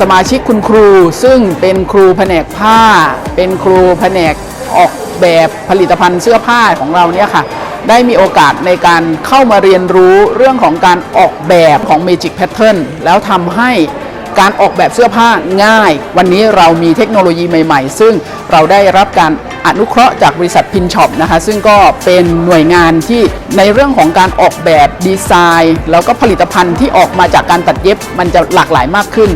สมาชิกคุณครูซึ่งเป็นครูแผนกผ้า เป็นครูแผนกออกแบบผลิตภัณฑ์เสื้อผ้าของเราเนี่ยค่ะ ได้มีโอกาสในการเข้ามาเรียนรู้เรื่องของการออกแบบของ Magic Pattern แล้วทำให้การออกแบบเสื้อผ้าง่าย วันนี้เรามีเทคโนโลยีใหม่ๆ ซึ่งเราได้รับการอนุเคราะห์จากบริษัทพินช็อปนะคะ ซึ่งก็เป็นหน่วยงานที่ในเรื่องของการออกแบบดีไซน์ แล้วก็ผลิตภัณฑ์ที่ออกมาจากการตัดเย็บมันจะหลากหลายมากขึ้น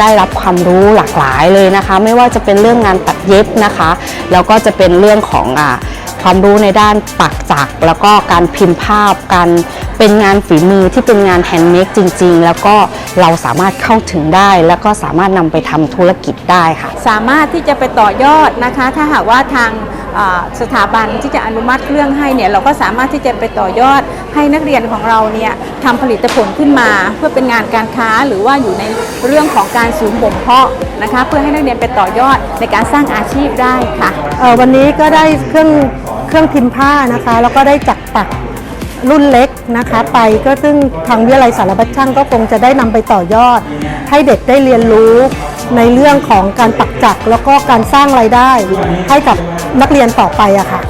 ได้รับความรู้หลากหลายเลยนะคะ ไม่ว่าจะเป็นเรื่องงานตัดเย็บนะคะ แล้วก็จะเป็นเรื่องของอความรู้ในด้านปักจักรแล้วก็การพิมพ์ภาพการเป็นงานฝีมือที่เป็นงานแฮนด์เมดจริง ๆ แล้วก็ เราสามารถเข้าถึงได้ แล้วก็สามารถนำไปทำธุรกิจได้ค่ะ สามารถที่จะไปต่อยอดนะคะ ถ้าหากว่าทางอ่าสถาบันที่จะอนุมัติเครื่องให้เนี่ยเราก็สามารถที่จะไปต่อยอดให้นักเรียนของเราเนี่ยทำผลิตผลขึ้นมา เพื่อเป็นงานการค้าหรือว่าอยู่ในเรื่องของการศูนย์บ่มเพาะนะคะ เพื่อให้นักเรียนไปต่อยอดในการสร้างอาชีพได้ค่ะเอ่อวันนี้ก็ได้เครื่องเครื่องพิมพ์ผ้านะคะ แล้วก็ได้จักรปัก รุ่นเล็กนะคะไปก็ซึ่งทางวิทยาลัยสารพัดช่างก็คงจะได้นำไปต่อยอด ให้เด็กได้เรียนรู้ในเรื่องของการปักจักรแล้วก็การสร้างรายได้ ให้กับนักเรียนต่อไปอะค่ะ